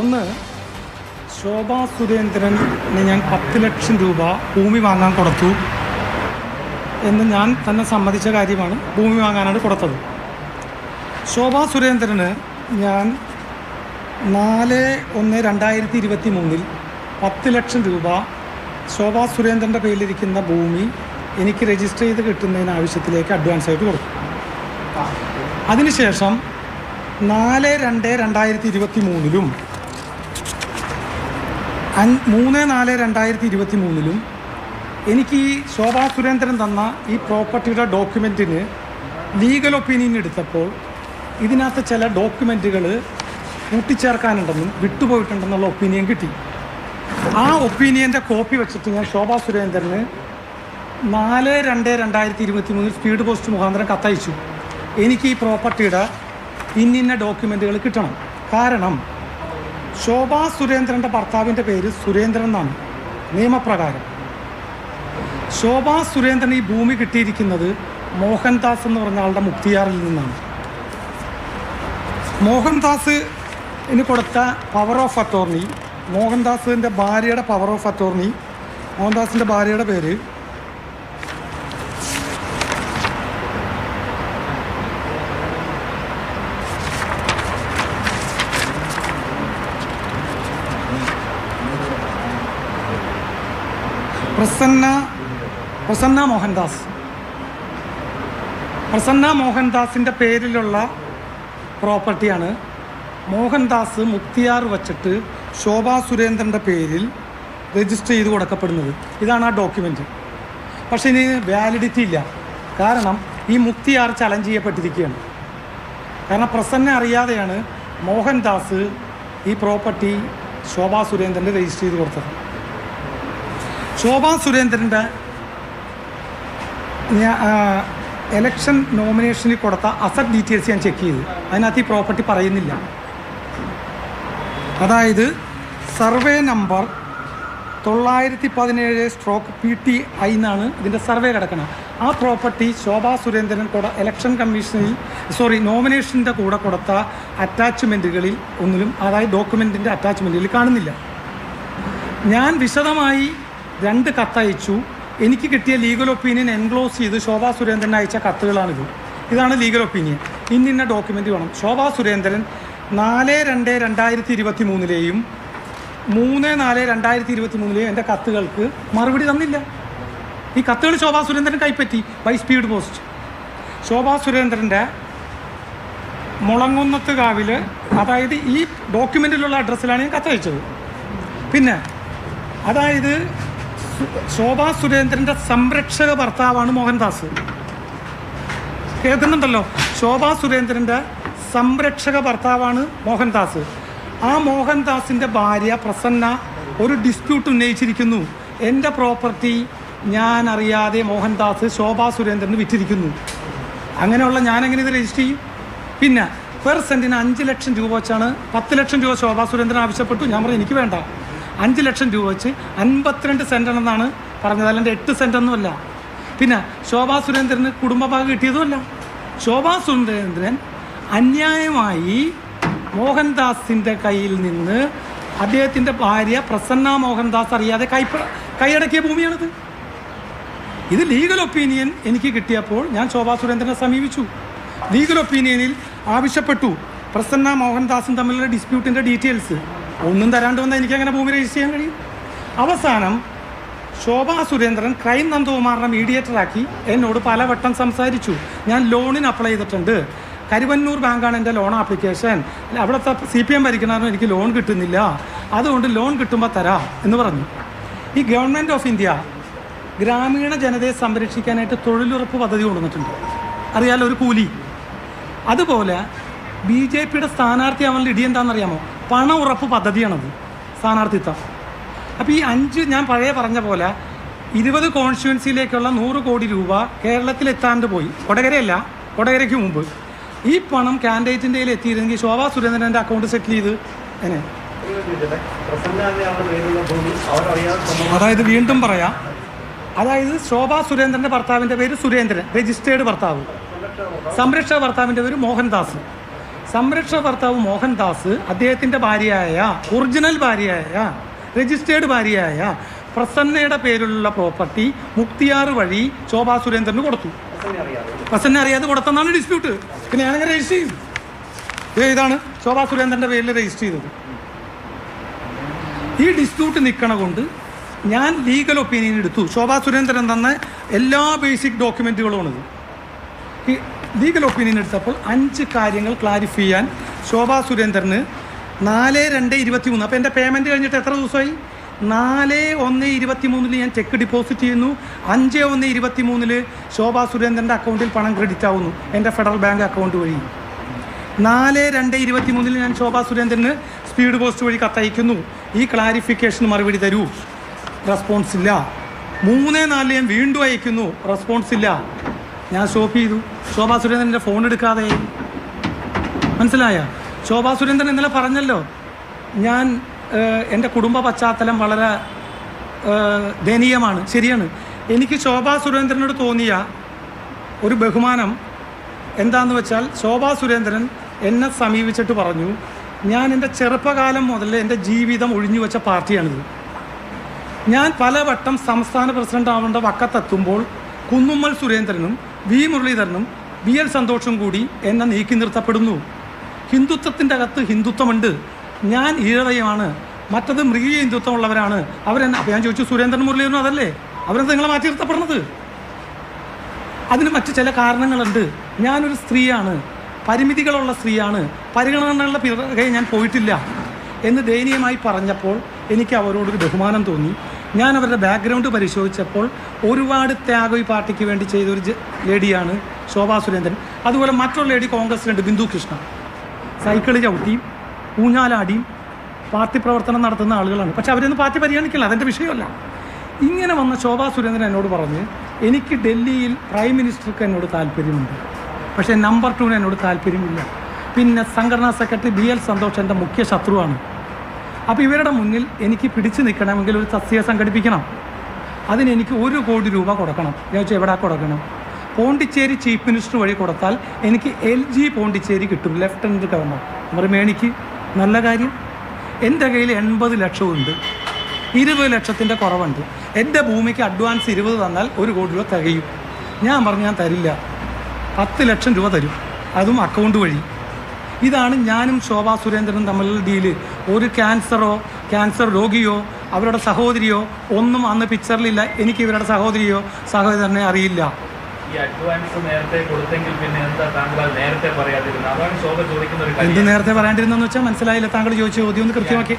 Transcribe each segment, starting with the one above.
ഒന്ന് ശോഭാ സുരേന്ദ്രന് ഞാൻ പത്ത് ലക്ഷം രൂപ ഭൂമി വാങ്ങാൻ കൊടുത്തു എന്ന് ഞാൻ തന്നെ സമ്മതിച്ച കാര്യമാണ് ഭൂമി വാങ്ങാനാണ് കൊടുത്തത്. ശോഭാ സുരേന്ദ്രന് ഞാൻ നാല് ഒന്ന് രണ്ടായിരത്തി ഇരുപത്തി മൂന്നിൽ പത്ത് ലക്ഷം രൂപ ശോഭാ സുരേന്ദ്രന്റെ പേരിലിരിക്കുന്ന ഭൂമി എനിക്ക് രജിസ്റ്റർ ചെയ്ത് കിട്ടുന്നതിന് ആവശ്യത്തിലേക്ക് അഡ്വാൻസ് ആയിട്ട് കൊടുത്തു. അതിനുശേഷം നാല് രണ്ട് രണ്ടായിരത്തി ഇരുപത്തി മൂന്നിലും മൂന്ന് നാല് രണ്ടായിരത്തി ഇരുപത്തി മൂന്നിലും എനിക്ക് ഈ ശോഭാ സുരേന്ദ്രൻ തന്ന ഈ പ്രോപ്പർട്ടിയുടെ ഡോക്യുമെന്റിന് ലീഗൽ ഒപ്പീനിയൻ എടുത്തപ്പോൾ ഇതിനകത്ത് ചില ഡോക്യുമെന്റുകൾ കൂട്ടിച്ചേർക്കാനുണ്ടെന്നും വിട്ടുപോയിട്ടുണ്ടെന്നുള്ള ഒപ്പീനിയൻ കിട്ടി. ആ ഒപ്പീനിയന്റെ കോപ്പി വെച്ചിട്ട് ഞാൻ ശോഭാ സുരേന്ദ്രന് നാല് രണ്ട് രണ്ടായിരത്തി ഇരുപത്തി മൂന്നിൽ സ്പീഡ് പോസ്റ്റ് മുഖാന്തരം കത്തയച്ചു. എനിക്ക് ഈ പ്രോപ്പർട്ടിയുടെ ഇന്നിന്ന ഡോക്യുമെന്റുകൾ കിട്ടണം. കാരണം ശോഭാ സുരേന്ദ്രന്റെ ഭർത്താവിന്റെ പേര് സുരേന്ദ്രൻ എന്നാണ്. നിയമപ്രകാരം. ശോഭാ സുരേന്ദ്രൻ ഈ ഭൂമി കിട്ടിയിരിക്കുന്നത് മോഹൻദാസ് എന്ന് പറഞ്ഞ ആളുടെ മുക്തിയാറിൽ നിന്നാണ്. മോഹൻദാസ് ഇന് കൊടുത്ത പവർ ഓഫ് അറ്റോർണി മോഹൻദാസിന്റെ ഭാര്യയുടെ പവർ ഓഫ് അറ്റോർണി മോഹൻദാസിന്റെ ഭാര്യയുടെ പേര് പ്രസന്ന പ്രസന്ന മോഹൻദാസ്. പ്രസന്ന മോഹൻദാസിന്റെ പേരിലുള്ള പ്രോപ്പർട്ടിയാണ് മോഹൻദാസ് മുക്തിയാർ വച്ചിട്ട് ശോഭാ സുരേന്ദ്രന്റെ പേരിൽ രജിസ്റ്റർ ചെയ്ത് കൊടുക്കപ്പെടുന്നത്. ഇതാണ് ആ ഡോക്യുമെന്റ് പക്ഷെ ഇനി വാലിഡിറ്റി ഇല്ല. കാരണം ഈ മുക്തിയാർ ചലഞ്ച് ചെയ്യപ്പെട്ടിരിക്കുകയാണ്. കാരണം പ്രസന്ന അറിയാതെയാണ് മോഹൻദാസ് ഈ പ്രോപ്പർട്ടി ശോഭാ സുരേന്ദ്രന്റെ രജിസ്റ്റർ ചെയ്ത് കൊടുത്തത്. ശോഭാ സുരേന്ദ്രന്റെ എലക്ഷൻ നോമിനേഷനിൽ കൊടുത്ത അസറ്റ് ഡീറ്റെയിൽസ് ഞാൻ ചെക്ക് ചെയ്തു. അതിനകത്ത് ഈ പ്രോപ്പർട്ടി പറയുന്നില്ല. അതായത് സർവേ നമ്പർ തൊള്ളായിരത്തി പതിനേഴ് സ്ട്രോക്ക് പി ടി ഐ എന്നാണ് ഇതിന്റെ സർവേ കിടക്കണം. ആ പ്രോപ്പർട്ടി ശോഭാ സുരേന്ദ്രൻ കൊട ഇലക്ഷൻ കമ്മീഷനിൽ സോറി നോമിനേഷന്റെ കൂടെ കൊടുത്ത അറ്റാച്ച്മെന്റുകളിൽ ഒന്നിലും അതായത് ഡോക്യുമെന്റിന്റെ അറ്റാച്ച്മെന്റുകളിൽ കാണുന്നില്ല. ഞാൻ വിശദമായി രണ്ട് കത്തയച്ചു എനിക്ക് കിട്ടിയ ലീഗൽ ഒപ്പീനിയൻ എൻക്ലോസ് ചെയ്ത് ശോഭാ സുരേന്ദ്രൻ അയച്ച കത്തുകളാണിത്. ഇതാണ് ലീഗൽ ഒപ്പീനിയൻ ഇന്നിന്ന ഡോക്യുമെന്റ് വേണം. ശോഭാ സുരേന്ദ്രൻ നാല് രണ്ട് രണ്ടായിരത്തി ഇരുപത്തി മൂന്നിലെയും മൂന്ന് നാല് രണ്ടായിരത്തി ഇരുപത്തി മൂന്നിലെയും എന്റെ കത്തുകൾക്ക് മറുപടി തന്നില്ല. ഈ കത്തുകൾ ശോഭാ സുരേന്ദ്രൻ കൈപ്പറ്റി ബൈ സ്പീഡ് പോസ്റ്റ് ശോഭാ സുരേന്ദ്രന്റെ മുളങ്ങുന്നത്ത് കാവിൽ അതായത് ഈ ഡോക്യുമെന്റിലുള്ള അഡ്രസ്സിലാണ് ഞാൻ കത്തയച്ചത്. പിന്നെ അതായത് ശോഭാ സുരേന്ദ്രന്റെ സംരക്ഷക ഭർത്താവാണ് മോഹൻദാസ്. കേൾക്കുന്നുണ്ടല്ലോ? ശോഭാ സുരേന്ദ്രന്റെ സംരക്ഷക ഭർത്താവാണ് മോഹൻദാസ്. ആ മോഹൻദാസിന്റെ ഭാര്യ പ്രസന്ന ഒരു ഡിസ്പ്യൂട്ട് ഉന്നയിച്ചിരിക്കുന്നു. എന്റെ പ്രോപ്പർട്ടി ഞാൻ അറിയാതെ മോഹൻദാസ് ശോഭാ സുരേന്ദ്രന് വിറ്റിരിക്കുന്നു. അങ്ങനെയുള്ള ഞാൻ എങ്ങനെ ഇത് രജിസ്റ്റർ ചെയ്യും? പിന്നെ പെർ സെന്റിന് അഞ്ച് ലക്ഷം രൂപ വെച്ചാണ് പത്ത് ലക്ഷം രൂപ ശോഭാ സുരേന്ദ്രൻ ആവശ്യപ്പെട്ടു. ഞാൻ പറഞ്ഞു എനിക്ക് വേണ്ട. അഞ്ച് ലക്ഷം രൂപ വെച്ച് അൻപത്തിരണ്ട് സെന്റ് ആണെന്നാണ് പറഞ്ഞത്. അല്ലാണ്ട് എട്ട് സെന്റൊന്നുമല്ല പിന്നെ ശോഭാ സുരേന്ദ്രന് കുടുംബഭാഗം കിട്ടിയതുമല്ല. ശോഭാ സുരേന്ദ്രൻ അന്യായമായി മോഹൻദാസിന്റെ കയ്യിൽ നിന്ന് അദ്ദേഹത്തിന്റെ ഭാര്യ പ്രസന്ന മോഹൻദാസ് അറിയാതെ കൈപ്പ കൈയടക്കിയ ഭൂമിയാണിത്. ഇത് ലീഗൽ ഒപ്പീനിയൻ എനിക്ക് കിട്ടിയപ്പോൾ ഞാൻ ശോഭാ സുരേന്ദ്രനെ സമീപിച്ചു. ലീഗൽ ഒപ്പീനിയനിൽ ആവശ്യപ്പെട്ടു പ്രസന്ന മോഹൻദാസും തമ്മിലുള്ള ഡിസ്പ്യൂട്ടിന്റെ ഡീറ്റെയിൽസ് ഒന്നും തരാണ്ട് വന്നാൽ എനിക്ക് അങ്ങനെ ഭൂമി രജിസ്റ്റർ ചെയ്യാൻ കഴിയും? അവസാനം ശോഭാ സുരേന്ദ്രൻ ക്രൈം നന്ദകുമാറിനെ മീഡിയേറ്ററാക്കി എന്നോട് പലവട്ടം സംസാരിച്ചു. ഞാൻ ലോണിന് അപ്ലൈ ചെയ്തിട്ടുണ്ട്. കരുവന്നൂർ ബാങ്കാണ് എന്റെ ലോൺ ആപ്ലിക്കേഷൻ അവിടുത്തെ സി പി എം ഭരിക്കണമെന്ന് എനിക്ക് ലോൺ കിട്ടുന്നില്ല. അതുകൊണ്ട് ലോൺ കിട്ടുമ്പോൾ തരാം എന്ന് പറഞ്ഞു. ഈ ഗവൺമെന്റ് ഓഫ് ഇന്ത്യ ഗ്രാമീണ ജനതയെ സംരക്ഷിക്കാനായിട്ട് തൊഴിലുറപ്പ് പദ്ധതി കൊണ്ടുവന്നിട്ടുണ്ട്. അറിയാലോ ഒരു കൂലി. അതുപോലെ ബി ജെ പിയുടെ സ്ഥാനാർത്ഥിയാവാനുള്ള ഇടി എന്താണെന്നറിയാമോ? പണ ഉറപ്പ് പദ്ധതിയാണത്. സ്ഥാനാർത്ഥിത്വം. അപ്പോൾ ഈ അഞ്ച് ഞാൻ പഴയ പറഞ്ഞ പോലെ ഇരുപത് കോൺസ്റ്റിറ്റ്യുവൻസിയിലേക്കുള്ള നൂറ് കോടി രൂപ കേരളത്തിൽ എത്താണ്ട് പോയി. കൊടകരയല്ല കൊടകരയ്ക്ക് മുമ്പ്. ഈ പണം കാൻഡിഡേറ്റിന്റെ കയ്യിൽ എത്തിയിരുന്നെങ്കിൽ ശോഭാ സുരേന്ദ്രന്റെ അക്കൗണ്ട് സെറ്റിൽ ചെയ്ത് എന്നെ അതായത് വീണ്ടും പറയാം. അതായത് ശോഭാ സുരേന്ദ്രന്റെ ഭർത്താവിന്റെ പേര് സുരേന്ദ്രൻ രജിസ്റ്റേർഡ് ഭർത്താവ്. സംരക്ഷക ഭർത്താവിന്റെ പേര് മോഹൻദാസ്. സംരക്ഷക ഭർത്താവ് മോഹൻദാസ് അദ്ദേഹത്തിന്റെ ഭാര്യയായ ഒറിജിനൽ ഭാര്യയായ രജിസ്റ്റേർഡ് ഭാര്യയായ പ്രസന്നയുടെ പേരിലുള്ള പ്രോപ്പർട്ടി മുക്തിയാറ് വഴി ശോഭാ സുരേന്ദ്രന് കൊടുത്തു. പ്രസന്നെ അറിയാതെ കൊടുത്തെന്നാണ് ഡിസ്പ്യൂട്ട് പിന്നെ ഞാനങ്ങനെ രജിസ്റ്റർ ചെയ്തു. ഇതാണ് ശോഭാ സുരേന്ദ്രന്റെ പേരിൽ രജിസ്റ്റർ ചെയ്തത്. ഈ ഡിസ്പ്യൂട്ട് നിൽക്കണ കൊണ്ട് ഞാൻ ലീഗൽ ഒപ്പീനിയൻ എടുത്തു. ശോഭാ സുരേന്ദ്രൻ തന്ന എല്ലാ ബേസിക് ഡോക്യുമെന്റുകളുമാണിത് ലീഗൽ ഒപ്പീനിയൻ എടുത്തപ്പോൾ അഞ്ച് കാര്യങ്ങൾ ക്ലാരിഫൈ ചെയ്യാൻ ശോഭാ സുരേന്ദ്രന് നാല് രണ്ട് ഇരുപത്തി മൂന്ന് അപ്പോൾ എന്റെ പേയ്മെന്റ് കഴിഞ്ഞിട്ട് എത്ര ദിവസമായി? നാല് ഒന്ന് ഇരുപത്തി മൂന്നിൽ ഞാൻ ചെക്ക് ഡിപ്പോസിറ്റ് ചെയ്യുന്നു. അഞ്ച് ഒന്ന് ഇരുപത്തി മൂന്നിൽ ശോഭാ സുരേന്ദ്രന്റെ അക്കൗണ്ടിൽ പണം ക്രെഡിറ്റ് ആവുന്നു. എന്റെ ഫെഡറൽ ബാങ്ക് അക്കൗണ്ട് വഴി. നാല് രണ്ട് ഇരുപത്തി മൂന്നിൽ ഞാൻ ശോഭാ സുരേന്ദ്രന് സ്പീഡ് പോസ്റ്റ് വഴി കത്തയക്കുന്നു. ഈ ക്ലാരിഫിക്കേഷൻ മറുപടി തരൂ. റെസ്പോൺസ് ഇല്ല. മൂന്ന് നാലിൽ ഞാൻ വീണ്ടും അയക്കുന്നു. റെസ്പോൺസ് ഇല്ല. ഞാൻ സ്റ്റോപ്പ് ചെയ്തു. ശോഭാ സുരേന്ദ്രന്റെ ഫോൺ എടുക്കാതെ. മനസ്സിലായ? ശോഭാ സുരേന്ദ്രൻ ഇന്നലെ പറഞ്ഞല്ലോ ഞാൻ എന്റെ കുടുംബ പശ്ചാത്തലം വളരെ ദയനീയമാണ് ശരിയാണ്. എനിക്ക് ശോഭാ സുരേന്ദ്രനോട് തോന്നിയ ഒരു ബഹുമാനം എന്താന്ന് വെച്ചാൽ ശോഭാ സുരേന്ദ്രൻ എന്നെ സമീപിച്ചിട്ട് പറഞ്ഞു ഞാൻ എന്റെ ചെറുപ്പകാലം മുതൽ എന്റെ ജീവിതം ഒഴിഞ്ഞു വെച്ച പാർട്ടിയാണിത്. ഞാൻ പലവട്ടം സംസ്ഥാന പ്രസിഡന്റ് ആവേണ്ട വക്കത്തെത്തുമ്പോൾ കുന്നുമ്മൽ സുരേന്ദ്രനും വി മുരളീധരനും വി എൽ സന്തോഷം കൂടി എന്നെ നീക്കി നിർത്തപ്പെടുന്നു. ഹിന്ദുത്വത്തിന്റെ അകത്ത് ഹിന്ദുത്വമുണ്ട്. ഞാൻ ഈഴതയുമാണ് മറ്റത് മൃഗീയ ഹിന്ദുത്വമുള്ളവരാണ്. അവരെന്നെ ഞാൻ ചോദിച്ചു സുരേന്ദ്രൻ മുരളീധരനും അതല്ലേ? അവരെന്താ നിങ്ങളെ മാറ്റി നിർത്തപ്പെടുന്നത്? അതിന് മറ്റ് ചില കാരണങ്ങളുണ്ട്. ഞാനൊരു സ്ത്രീയാണ്. പരിമിതികളുള്ള സ്ത്രീയാണ്. പരിഗണനകളുടെ പിറകെ ഞാൻ പോയിട്ടില്ല എന്ന് ദയനീയമായി പറഞ്ഞപ്പോൾ എനിക്ക് അവരോടൊരു ബഹുമാനം തോന്നി. ഞാൻ അവരുടെ ബാക്ക്ഗ്രൗണ്ട് പരിശോധിച്ചപ്പോൾ ഒരുപാട് ത്യാഗം ഈ പാർട്ടിക്ക് വേണ്ടി ചെയ്ത ഒരു ലേഡിയാണ് ശോഭാ സുരേന്ദ്രൻ. അതുപോലെ മറ്റൊരു ലേഡി കോൺഗ്രസിലുണ്ട് ബിന്ദു കൃഷ്ണ. സൈക്കിൾ ചവിട്ടിയും ഊഞ്ഞാലാടിയും പാർട്ടി പ്രവർത്തനം നടത്തുന്ന ആളുകളാണ്. പക്ഷെ അവരൊന്നും പാർട്ടി പരിഗണിക്കില്ല അതെന്റെ വിഷയമല്ല. ഇങ്ങനെ വന്ന ശോഭാ സുരേന്ദ്രൻ എന്നോട് പറഞ്ഞ് എനിക്ക് ഡൽഹിയിൽ പ്രൈം മിനിസ്റ്റർക്ക് എന്നോട് താല്പര്യമുണ്ട്. പക്ഷേ നമ്പർ ടുവിന് എന്നോട് താല്പര്യമില്ല. പിന്നെ സംഘടനാ സെക്രട്ടറി ബി എൽ സന്തോഷ് എന്റെ മുഖ്യ ശത്രുവാണ്. അപ്പോൾ ഇവരുടെ മുന്നിൽ എനിക്ക് പിടിച്ചു നിൽക്കണമെങ്കിൽ ഒരു സസ്യ സംഘടിപ്പിക്കണം. അതിന് എനിക്ക് ഒരു കോടി രൂപ കൊടുക്കണം. ചോദിച്ചാൽ എവിടെ കൊടുക്കണം? പോണ്ടിച്ചേരി ചീഫ് മിനിസ്റ്റർ വഴി കൊടുത്താൽ എനിക്ക് എൽ ജി പോണ്ടിച്ചേരി കിട്ടും ലെഫ്റ്റനന്റ് ഗവർണർ. അവർ മേണിക്ക് നല്ല കാര്യം. എന്റെ കയ്യിൽ എൺപത് ലക്ഷമുണ്ട് ഇരുപത് ലക്ഷത്തിന്റെ കുറവുണ്ട്. എന്റെ ഭൂമിക്ക് അഡ്വാൻസ് ഇരുപത് തന്നാൽ ഒരു കോടി രൂപ തികയും. ഞാൻ പറഞ്ഞു ഞാൻ തരില്ല. പത്ത് ലക്ഷം രൂപ തരും. അതും അക്കൗണ്ട് വഴി. ഇതാണ് ഞാനും ശോഭാ സുരേന്ദ്രനും തമ്മിലുള്ള ഡീൽ ഒരു ക്യാൻസറോ ക്യാൻസർ രോഗിയോ അവരുടെ സഹോദരിയോ ഒന്നും അന്ന് പിക്ചറിലില്ല എനിക്ക് ഇവരുടെ സഹോദരിയോ സഹോദരനെ അറിയില്ല. എന്താ നേരത്തെ പറയാണ്ടിരുന്നെന്ന് വെച്ചാൽ മനസ്സിലായില്ല. താങ്കൾ ചോദിച്ച ചോദ്യം ഒന്ന് കൃത്യമാക്കി.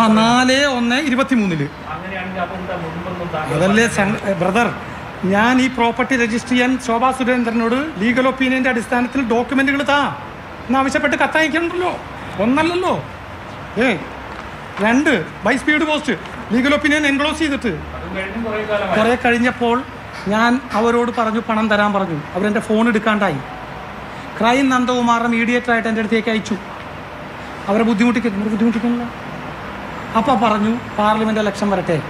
ആ നാല് ഒന്ന് ഇരുപത്തിമൂന്നിൽ. അതല്ലേ ബ്രദർ ഞാൻ ഈ പ്രോപ്പർട്ടി രജിസ്റ്റർ ചെയ്യാൻ ശോഭാ സുരേന്ദ്രനോട് ലീഗൽ ഒപ്പീനിയന്റെ അടിസ്ഥാനത്തിൽ ഡോക്യുമെന്റുകൾ താ. എന്ന് ആവശ്യപ്പെട്ട് കത്തയക്കണ്ടല്ലോ? ഒന്നല്ലല്ലോ? ഏ രണ്ട് by speed post legal opinion enclose ചെയ്തിട്ട്. കുറെ കഴിഞ്ഞപ്പോൾ ഞാൻ അവരോട് പറഞ്ഞു പണം തരാൻ പറഞ്ഞു. അവരെന്റെ ഫോൺ എടുക്കാണ്ടായി. ക്രൈം നന്ദകുമാറിനെ മീഡിയേറ്ററായിട്ട് എന്റെ അടുത്തേക്ക് അയച്ചു. അവരെ ബുദ്ധിമുട്ടിക്കുന്നു നമ്മൾ ബുദ്ധിമുട്ടിക്കുന്നില്ല അപ്പോൾ പറഞ്ഞു പാർലമെന്റ് ഇലക്ഷൻ വരട്ടെ.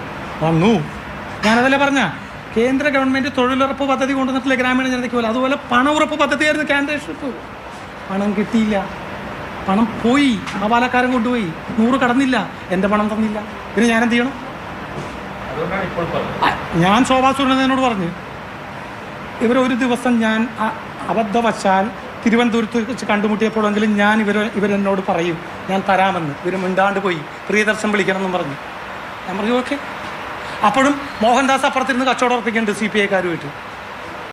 വന്നു. ഞാനതല്ലേ പറഞ്ഞ? കേന്ദ്ര ഗവൺമെന്റ് തൊഴിലുറപ്പ് പദ്ധതി കൊണ്ടുവന്നിട്ടില്ല ഗ്രാമീണ ജനതയ്ക്ക് പോലെ. അതുപോലെ പണമുറപ്പ് പദ്ധതിയായിരുന്നു കാൻഡിഡേറ്റ്ഷിപ്പ് പണം കിട്ടിയില്ല. പണം പോയി. ആ പാലക്കാരൻ കൊണ്ടുപോയി. നൂറ് കടന്നില്ല. എന്റെ പണം തന്നില്ല. പിന്നെ ഞാൻ എന്ത് ചെയ്യണം? ഞാൻ ശോഭാ സുരേന്ദ്രനോട് പറഞ്ഞു. ഇവരൊരു ദിവസം ഞാൻ അബദ്ധവശാൽ തിരുവനന്തപുരത്ത് വെച്ച് കണ്ടുമുട്ടിയപ്പോഴെങ്കിലും ഞാൻ ഇവർ ഇവരെന്നോട് പറയും. ഞാൻ തരാമെന്ന്. ഇവർ മിണ്ടാണ്ട് പോയി. പ്രിയദർശൻ വിളിക്കണം എന്നും പറഞ്ഞു. ഞാൻ പറഞ്ഞു ഓക്കെ. അപ്പോഴും മോഹൻദാസ് അപ്പുറത്തിരുന്ന് കച്ചവടം ഉറപ്പിക്കുന്നുണ്ട് സി പി ഐക്കാരുമായിട്ട്.